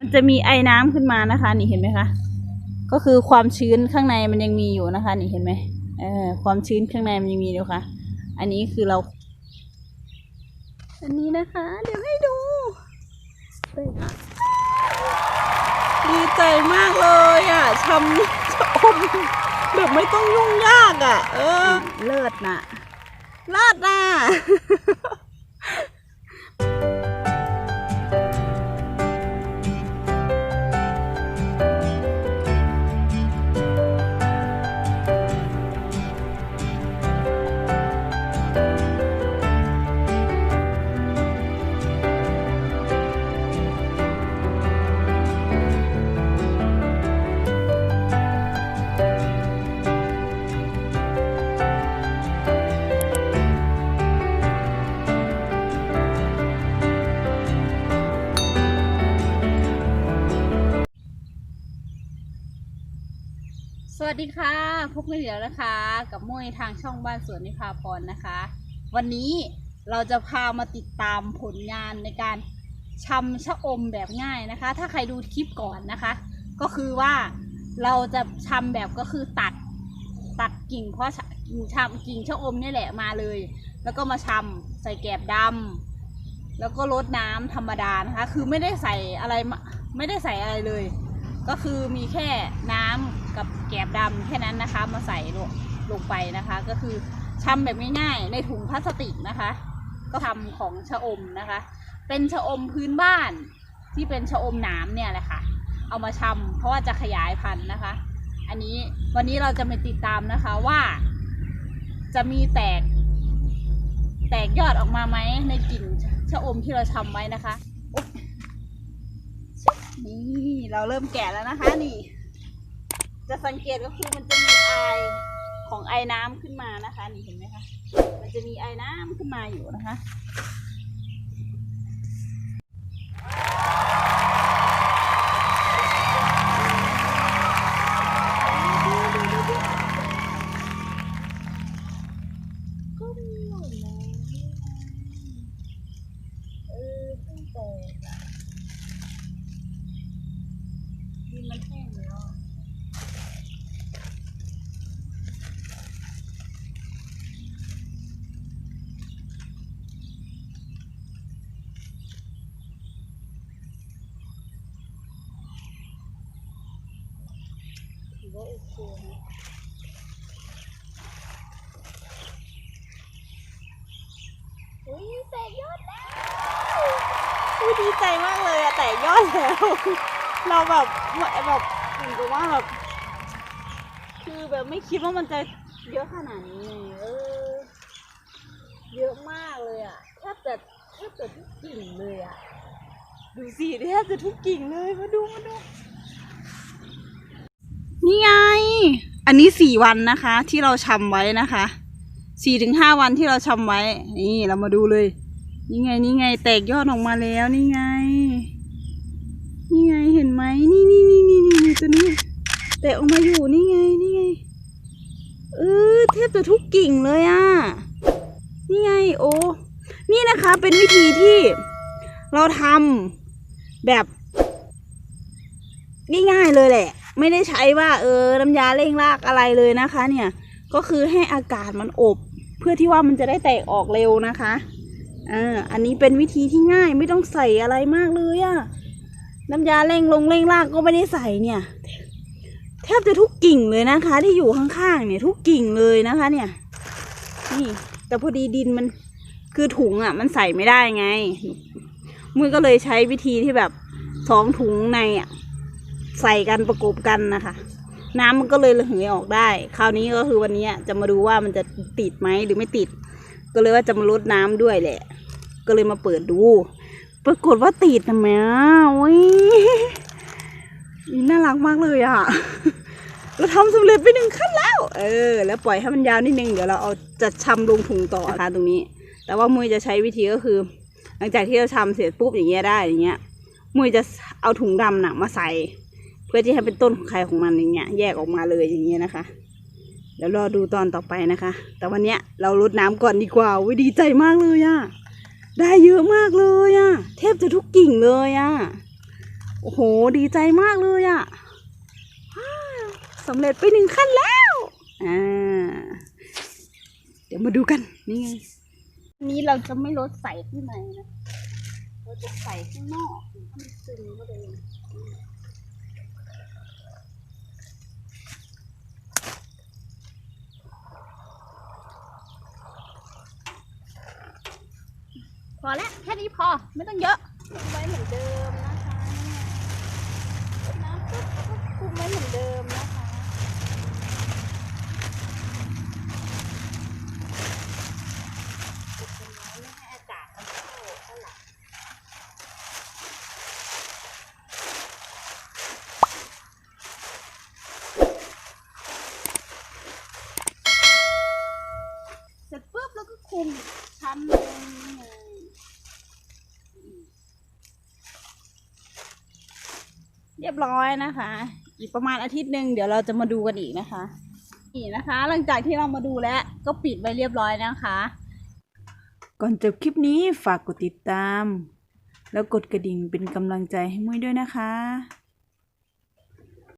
มันจะมีไอ้น้ำขึ้นมานะคะ นี่เห็นไหมคะ ก็คือความชื้นข้างในมันยังมีอยู่นะคะ นี่เห็นไหมเออความชื้นข้างในมันยังมีอยู่ค่ะ อันนี้คือเรา อันนี้นะคะ เดี๋ยวให้ดูดีใจมากเลยอะชำชอมแบบไม่ต้องยุ่งยากอะ เออ เลิศนะเลิศนะ วัสดีค่ะ พบกันอีกแล้วนะคะ กับมุ้ยทางช่องบ้านสวนนิพาพรนะคะ วันนี้เราจะพามาติดตามผลงานในการชำชะอมแบบง่ายนะคะ ถ้าใครดูคลิปก่อนนะคะ ก็คือว่าเราจะชำแบบก็คือตัดตัดกิ่งเพราะกิ่งชำกิ่งชะอมนี่แหละมาเลย แล้วก็มาชำใส่แกบดำแล้วก็ลดน้ำธรรมดานะคะ คือไม่ได้ใส่อะไรไม่ได้ใส่อะไรเลย ก็คือมีแค่น้ำกับแกบดำแค่นั้นนะคะ มาใส่ลงลงไปนะคะ ก็คือชำแบบง่ายๆในถุงพลาสติกนะคะ ก็ทำของชะอมนะคะ เป็นชะอมพื้นบ้านที่เป็นชะอมหนามเนี่ยแหละค่ะ เอามาชำเพราะว่าจะขยายพันธุ์นะคะ อันนี้วันนี้เราจะมาติดตามนะคะว่า จะมีแตก แตกยอดออกมาไหมในกิ่งชะอมที่เราชำไว้นะคะ นี่เราเริ่มแกะแล้วนะคะนี่ จะสังเกตก็คือมันจะมีไอของไอน้ำขึ้นมานะคะ นี่เห็นไหมคะ มันจะมีไอน้ำขึ้นมาอยู่นะคะ ว่าโอเคนะอุ้ยแตกยอดแล้วอุ้ยดีใจมากเลยอะแตกยอดแล้ว เราแบบแบบเหมือนกับว่าแบบคือแบบไม่คิดว่ามันจะเยอะขนาดนี้เออเยอะมากเลยอะแทบจะแทบจะทุกกิ่งเลยอะดูสิแทบจะทุกกิ่งเลยมาดูมาดู นี่ไง อันนี้สี่วันนะคะ ที่เราชำไว้นะคะสี่ถึงห้าวันที่เราชำไว้ นี่เรามาดูเลย นี่ไงนี่ไง แตกยอดออกมาแล้วนี่ไง นี่ไงเห็นไหมนี่นี่นี่นี่นี่นตัวนี้ แต่ออกมาอยู่นี่ไงนี่ไงเออแทบจะทุกกิ่งเลยอะ นี่ไงโอ้นี่นะคะเป็นวิธีที่เราทำแบบง่ายๆเลยแหละ ไม่ได้ใช้ว่า เออน้ำยาเร่งรากอะไรเลยนะคะ เนี่ยก็คือให้อากาศมันอบ เพื่อที่ว่ามันจะได้แตกออกเร็วนะคะอ่าอันนี้เป็นวิธีที่ง่ายไม่ต้องใส่อะไรมากเลยอะน้ำยาเร่งลงเร่งรากก็ไม่ได้ใส่เนี่ย แทบจะทุกกิ่งเลยนะคะ ที่อยู่ข้างๆเนี่ยทุกกิ่งเลยนะคะ เนี่ย นี่ แต่พอดีดินมันคือถุงอะ มันใส่ไม่ได้ไงมุ้ยก็เลยใช้วิธีที่แบบสองถุงในอะ ใส่กันประกบกันนะคะ น้ำมันก็เลยระเหยออกได้ คราวนี้ก็คือวันนี้จะมาดูว่ามันจะติดไหมหรือไม่ติด ก็เลยว่าจะมาลดน้ำด้วยแหละ ก็เลยมาเปิดดู ปรากฏว่าติดนะแม่โอ้ยน่ารักมากเลยอะ เราทำสำเร็จไปหนึ่งขั้นแล้ว เออ แล้วปล่อยให้มันยาวนิดนึงเดี๋ยวเราเอาจะชำลงถุงต่อนะคะตรงนี้ แต่ว่ามุ้ยจะใช้วิธีก็คือ หลังจากที่เราชำเสร็จปุ๊บอย่างเงี้ยได้อย่างเงี้ยมุ้ยจะเอาถุงดำหนักมาใส่ เพื่อที่ให้เป็นต้นของใครของมันอย่างเงี้ย แยกออกมาเลยอย่างเงี้ยนะคะ เดี๋ยวรอดูตอนต่อไปนะคะ แต่วันเนี้ยเราลดน้ำก่อนดีกว่าวิดีใจมากเลยอะได้เยอะมากเลยอะ่ะแทบจะทุกกิ่งเลยอะ่ะโอ้โหดีใจมากเลยอะว้าวสำเร็จไปหนึ่งขั้นแล้วอ่าเดี๋ยวมาดูกันนี่ไงนี้เราจะไม่ลดใส่ข้างในนะเราจะใส่ข้างนอกให้มันซึมเข้าไปเลยพ อแล้วแค่นี้พอไม่ต้องเยอะคุมไว้เหมือนเดิมนะคะน้ำปุ๊บก็คุมไว้เหมือนเดิมนะคะเสร็จปุ๊บแล้วก็คุมชั้นหนึ่งเรียบร้อยนะคะ อีกประมาณอาทิตย์หนึ่งเดี๋ยวเราจะมาดูกันอีกนะคะนี่นะคะ หลังจากที่เรามาดูแล้วก็ปิดไว้เรียบร้อยนะคะ ก่อนจบคลิปนี้ฝากกดติดตาม แล้วกดกระดิ่งเป็นกำลังใจให้มุ้ยด้วยนะคะ